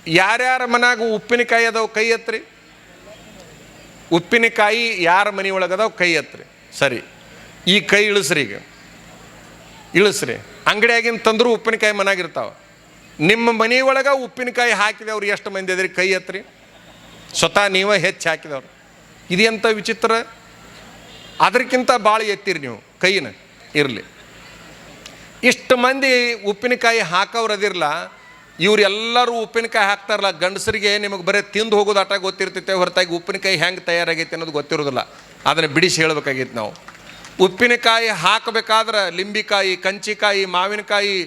ಯಾರ್ಯಾರ ಮನ್ಯಾಗ ಉಪ್ಪಿನಕಾಯಿ ಅದಾವ ಕೈ ಎತ್ರಿ? ಉಪ್ಪಿನಕಾಯಿ ಯಾರ ಮನೆ ಒಳಗದಾವ ಕೈ ಎತ್ರಿ? ಸರಿ, ಈ ಕೈ ಇಳಿಸ್ರಿ ಈಗ. ಇಳಿಸ್ರಿ ಅಂಗಡಿಯಾಗಿನ ತಂದ್ರು ಉಪ್ಪಿನಕಾಯಿ ಮನಾಗಿರ್ತಾವ ನಿಮ್ಮ ಮನೆ ಒಳಗೆ ಉಪ್ಪಿನಕಾಯಿ ಹಾಕಿದವ್ರು ಎಷ್ಟು ಮಂದಿ ಅದ್ರಿ ಕೈ ಎತ್ರಿ? ಸ್ವತಃ ನೀವೇ ಹೆಚ್ಚು ಹಾಕಿದವ್ರು. ಇದೆಂಥ ವಿಚಿತ್ರ? ಅದಕ್ಕಿಂತ ಭಾಳ ಎತ್ತಿರಿ ನೀವು. ಕೈನ ಇರಲಿ. ಇಷ್ಟು ಮಂದಿ ಉಪ್ಪಿನಕಾಯಿ ಹಾಕೋರು ಅದಿರಲ್ಲ ಇವರೆಲ್ಲರೂ ಉಪ್ಪಿನಕಾಯಿ ಹಾಕ್ತಾರಲ್ಲ ಗಂಡಸರಿಗೆ ನಿಮಗೆ ಬರೀ ತಿಂದು ಹೋಗೋದು ಆಟ ಗೊತ್ತಿರ್ತೈತೆ, ಹೊರತಾಗಿ ಉಪ್ಪಿನಕಾಯಿ ಹೆಂಗೆ ತಯಾರಾಗೈತೆ ಅನ್ನೋದು ಗೊತ್ತಿರೋದಿಲ್ಲ. ಅದನ್ನು ಬಿಡಿಸಿ ಹೇಳ್ಬೇಕಾಗಿತ್ತು ನಾವು. ಉಪ್ಪಿನಕಾಯಿ ಹಾಕಬೇಕಾದ್ರೆ ಲಿಂಬಿಕಾಯಿ, ಕಂಚಿಕಾಯಿ, ಮಾವಿನಕಾಯಿ,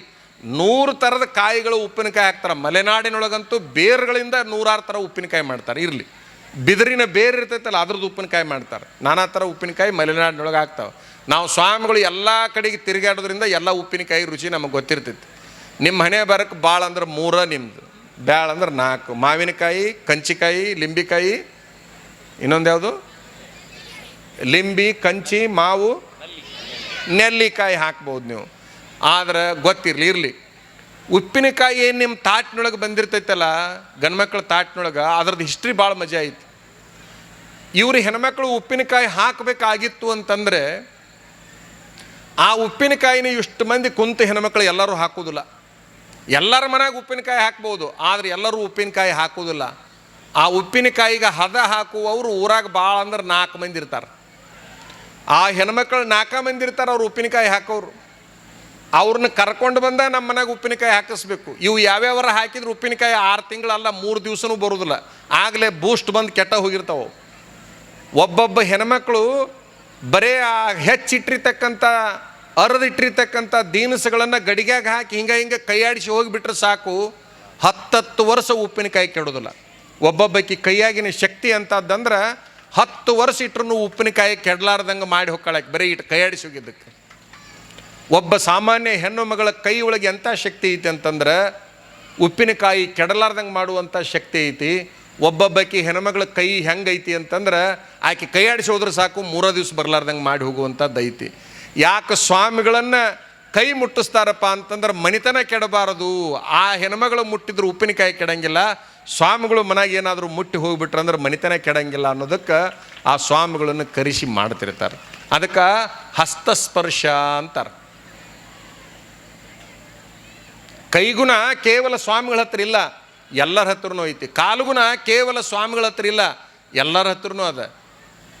ನೂರು ಥರದ ಕಾಯಿಗಳು ಉಪ್ಪಿನಕಾಯಿ ಹಾಕ್ತಾರೆ. ಮಲೆನಾಡಿನೊಳಗಂತೂ ಬೇರುಗಳಿಂದ ನೂರಾರು ಥರ ಉಪ್ಪಿನಕಾಯಿ ಮಾಡ್ತಾರೆ, ಇರಲಿ. ಬಿದಿರಿನ ಬೇರು ಇರ್ತೈತಲ್ಲ, ಅದ್ರದ್ದು ಉಪ್ಪಿನಕಾಯಿ ಮಾಡ್ತಾರೆ. ನಾನಾ ಥರ ಉಪ್ಪಿನಕಾಯಿ ಮಲೆನಾಡಿನೊಳಗೆ ಹಾಕ್ತಾವೆ. ನಾವು ಸ್ವಾಮಿಗಳು ಎಲ್ಲ ಕಡೆಗೆ ತಿರುಗಾಡೋದ್ರಿಂದ ಎಲ್ಲ ಉಪ್ಪಿನಕಾಯಿ ರುಚಿ ನಮಗೆ ಗೊತ್ತಿರ್ತೈತಿ. ನಿಮ್ಮ ಹಣೆ ಬರಕ್ಕೆ ಭಾಳ ಅಂದ್ರೆ ಮೂರ ನಿಮ್ಮದು ಬ್ಯಾಳ ಅಂದ್ರೆ ನಾಲ್ಕು. ಮಾವಿನಕಾಯಿ, ಕಂಚಿಕಾಯಿ, ಲಿಂಬಿಕಾಯಿ, ಇನ್ನೊಂದು ಯಾವುದು? ಲಿಂಬಿ, ಕಂಚಿ, ಮಾವು, ನೆಲ್ಲಿಕಾಯಿ ಹಾಕ್ಬೋದು ನೀವು. ಆದ್ರೆ ಗೊತ್ತಿರಲಿ, ಇರಲಿ. ಉಪ್ಪಿನಕಾಯಿ ಏನು ನಿಮ್ಮ ತಾಟ್ನೊಳಗೆ ಬಂದಿರ್ತೈತಲ್ಲ ಗಂಡ್ಮಕ್ಳ ತಾಟ್ನೊಳಗೆ ಅದ್ರದ್ದು ಹಿಸ್ಟ್ರಿ ಭಾಳ ಮಜಾ ಐತಿ. ಇವ್ರು ಹೆಣ್ಮಕ್ಳು ಉಪ್ಪಿನಕಾಯಿ ಹಾಕಬೇಕಾಗಿತ್ತು ಅಂತಂದರೆ ಆ ಉಪ್ಪಿನಕಾಯಿನ ಇಷ್ಟು ಮಂದಿ ಕುಂತು ಹೆಣ್ಮಕ್ಳು ಎಲ್ಲರೂ ಹಾಕೋದಿಲ್ಲ ಎಲ್ಲರ ಮನೆಯಾಗ ಉಪ್ಪಿನಕಾಯಿ ಹಾಕ್ಬೋದು, ಆದರೆ ಎಲ್ಲರೂ ಉಪ್ಪಿನಕಾಯಿ ಹಾಕೋದಿಲ್ಲ ಆ ಉಪ್ಪಿನಕಾಯಿಗೆ ಹದ ಹಾಕುವವರು ಊರಾಗ ಭಾಳ ಅಂದ್ರೆ ನಾಲ್ಕು ಮಂದಿ ಇರ್ತಾರೆ. ಆ ಹೆಣ್ಮಕ್ಳು ನಾಲ್ಕು ಮಂದಿ ಇರ್ತಾರೆ, ಅವ್ರು ಉಪ್ಪಿನಕಾಯಿ ಹಾಕೋರು ಅವ್ರನ್ನ ಕರ್ಕೊಂಡು ಬಂದ ನಮ್ಮ ಮನೆಗೆ ಉಪ್ಪಿನಕಾಯಿ ಹಾಕಿಸ್ಬೇಕು. ಇವು ಯಾವ್ಯಾವರ ಹಾಕಿದ್ರೆ ಉಪ್ಪಿನಕಾಯಿ ಆರು ತಿಂಗಳಲ್ಲ ಮೂರು ದಿವಸನೂ ಬರೋದಿಲ್ಲ. ಆಗಲೇ ಬೂಸ್ಟ್ ಬಂದು ಕೆಟ್ಟ ಹೋಗಿರ್ತಾವೆ. ಒಬ್ಬೊಬ್ಬ ಹೆಣ್ಮಕ್ಳು ಬರೇ ಆ ಹೆಚ್ಚಿಟ್ಟಿರ್ತಕ್ಕಂಥ ಅರದಿಟ್ಟಿರ್ತಕ್ಕಂಥ ದೀನಸುಗಳನ್ನು ಗಡಿಗ್ಯಾಗ ಹಾಕಿ ಹಿಂಗೆ ಹಿಂಗೆ ಕೈಯಾಡಿಸಿ ಹೋಗಿಬಿಟ್ರೆ ಸಾಕು. ಹತ್ತತ್ತು ವರ್ಷ ಉಪ್ಪಿನಕಾಯಿ ಕೆಡೋದಿಲ್ಲ. ಒಬ್ಬೊಬ್ಬಕ್ಕೆ ಕೈಯಾಗಿನ ಶಕ್ತಿ ಅಂತದ್ದಂದ್ರೆ ಹತ್ತು ವರ್ಷ ಇಟ್ರು ಉಪ್ಪಿನಕಾಯಿ ಕೆಡಲಾರ್ದಂಗೆ ಮಾಡಿ ಹೊಕ್ಕಳಕ್ಕೆ, ಬರೀ ಇಟ್ಟು ಕೈಯಾಡಿಸಿ ಹೋಗಿದ್ದಕ್ಕೆ. ಒಬ್ಬ ಸಾಮಾನ್ಯ ಹೆಣ್ಣು ಮಗಳ ಕೈ ಒಳಗೆ ಎಂಥ ಶಕ್ತಿ ಐತಿ ಅಂತಂದ್ರೆ ಉಪ್ಪಿನಕಾಯಿ ಕೆಡಲಾರ್ದಂಗೆ ಮಾಡುವಂಥ ಶಕ್ತಿ ಐತಿ. ಒಬ್ಬೊಬ್ಬಾಕಿ ಹೆಣ್ಮಗಳ ಕೈ ಹೆಂಗೈತಿ ಅಂತಂದ್ರೆ ಆಕೆ ಕೈಯಾಡಿಸಿ ಹೋದ್ರೆ ಸಾಕು, ಮೂರೋ ದಿವ್ಸ ಬರಲಾರ್ದಂಗೆ ಮಾಡಿ ಹೋಗುವಂಥದ್ದು ಐತಿ. ಯಾಕೆ ಸ್ವಾಮಿಗಳನ್ನು ಕೈ ಮುಟ್ಟಿಸ್ತಾರಪ್ಪ ಅಂತಂದ್ರೆ ಮನಿತನ ಕೆಡಬಾರದು. ಆ ಹೆಣ್ಮಗಳು ಮುಟ್ಟಿದ್ರು ಉಪ್ಪಿನಕಾಯಿ ಕೆಡಂಗಿಲ್ಲ. ಸ್ವಾಮಿಗಳು ಮನೆಗೆ ಏನಾದರೂ ಮುಟ್ಟಿ ಹೋಗ್ಬಿಟ್ರೆ ಅಂದ್ರೆ ಮನಿತನ ಕೆಡಂಗಿಲ್ಲ ಅನ್ನೋದಕ್ಕೆ ಆ ಸ್ವಾಮಿಗಳನ್ನು ಕರೆಸಿ ಮಾಡ್ತಿರ್ತಾರೆ. ಅದಕ್ಕೆ ಹಸ್ತಸ್ಪರ್ಶ ಅಂತಾರೆ. ಕೈಗುಣ ಕೇವಲ ಸ್ವಾಮಿಗಳ ಹತ್ರ ಇಲ್ಲ. ಎಲ್ಲರ ಹತ್ರನೂ ಐತಿ. ಕಾಲುಗುಣ ಕೇವಲ ಸ್ವಾಮಿಗಳ ಹತ್ರ ಇಲ್ಲ. ಎಲ್ಲರ ಹತ್ರನೂ ಅದ.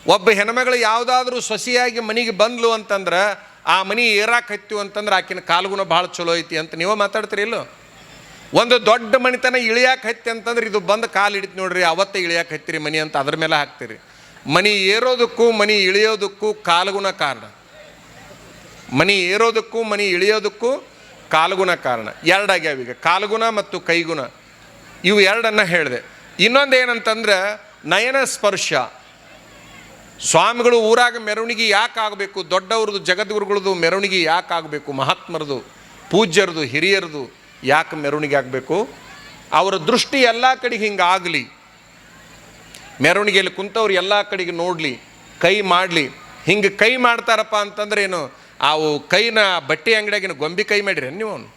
ಒಬ್ಬ ಹೆಣ್ಮಗಳು ಯಾವುದಾದ್ರೂ ಸೊಸಿಯಾಗಿ ಮನೆಗೆ ಬಂದ್ಲು ಅಂತಂದ್ರೆ, ಆ ಮನೆ ಏರಾಕತ್ತು ಅಂತಂದ್ರೆ ಆಕಿನ ಕಾಲುಗುಣ ಭಾಳ ಚಲೋ ಐತಿ ಅಂತ ನೀವು ಮಾತಾಡ್ತೀರಿ ಇಲ್ಲೋ ಒಂದು ದೊಡ್ಡ ಮನೆತನ ಇಳಿಯಾಕ ಹತ್ತಿ ಅಂತಂದ್ರೆ ಇದು ಬಂದು ಕಾಲು ಹಿಡಿತು ನೋಡ್ರಿ, ಅವತ್ತೇ ಇಳಿಯಾಕ ಹತ್ತಿರಿ ಮನಿ ಅಂತ ಅದ್ರ ಮೇಲೆ ಹಾಕ್ತೀರಿ. ಮನಿ ಏರೋದಕ್ಕೂ ಮನಿ ಇಳಿಯೋದಕ್ಕೂ ಕಾಲುಗುಣ ಕಾರಣ. ಮನಿ ಏರೋದಕ್ಕೂ ಮನಿ ಇಳಿಯೋದಕ್ಕೂ ಕಾಲುಗುಣ ಕಾರಣ. ಎರಡಾಗ್ಯಾವ ಈಗ, ಕಾಲುಗುಣ ಮತ್ತು ಕೈಗುಣ. ಇವು ಎರಡನ್ನ ಹೇಳಿದೆ. ಇನ್ನೊಂದು ಏನಂತಂದ್ರೆ ನಯನ ಸ್ಪರ್ಶ. ಸ್ವಾಮಿಗಳು ಊರಾಗ ಮೆರವಣಿಗೆ ಯಾಕೆ ಆಗಬೇಕು ದೊಡ್ಡವ್ರದ್ದು, ಜಗದ್ಗುರುಗಳದ್ದು ಮೆರವಣಿಗೆ ಯಾಕೆ ಆಗಬೇಕು ಮಹಾತ್ಮರದು ಪೂಜ್ಯರದು ಹಿರಿಯರದು ಯಾಕೆ ಮೆರವಣಿಗೆ ಆಗಬೇಕು? ಅವರ ದೃಷ್ಟಿ ಎಲ್ಲ ಕಡೆಗೆ ಹಿಂಗೆ ಆಗಲಿ. ಮೆರವಣಿಗೆಯಲ್ಲಿ ಕುಂತವ್ರು ಎಲ್ಲ ಕಡೆಗೆ ನೋಡಲಿ, ಕೈ ಮಾಡಲಿ. ಹಿಂಗೆ ಕೈ ಮಾಡ್ತಾರಪ್ಪ ಅಂತಂದ್ರೆ ಏನು, ಅವು ಕೈನ ಬಟ್ಟೆ ಅಂಗಡಿಯಾಗಿನ ಗೊಂಬೆ ಕೈ ಮಾಡಿರಿ ನೀವು ಅವನು?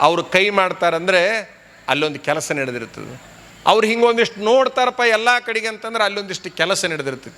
ಅವರು ಕೈ ಮಾಡ್ತಾರಂದರೆ ಅಲ್ಲೊಂದು ಕೆಲಸ ನಡೆದಿರ್ತದೆ. ಅವ್ರು ಹಿಂಗೆ ಒಂದಿಷ್ಟು ನೋಡ್ತಾರಪ್ಪ ಎಲ್ಲ ಕಡೆಗೆ ಅಂತಂದ್ರೆ ಅಲ್ಲೊಂದಿಷ್ಟು ಕೆಲಸ ನಡೆದಿರ್ತದೆ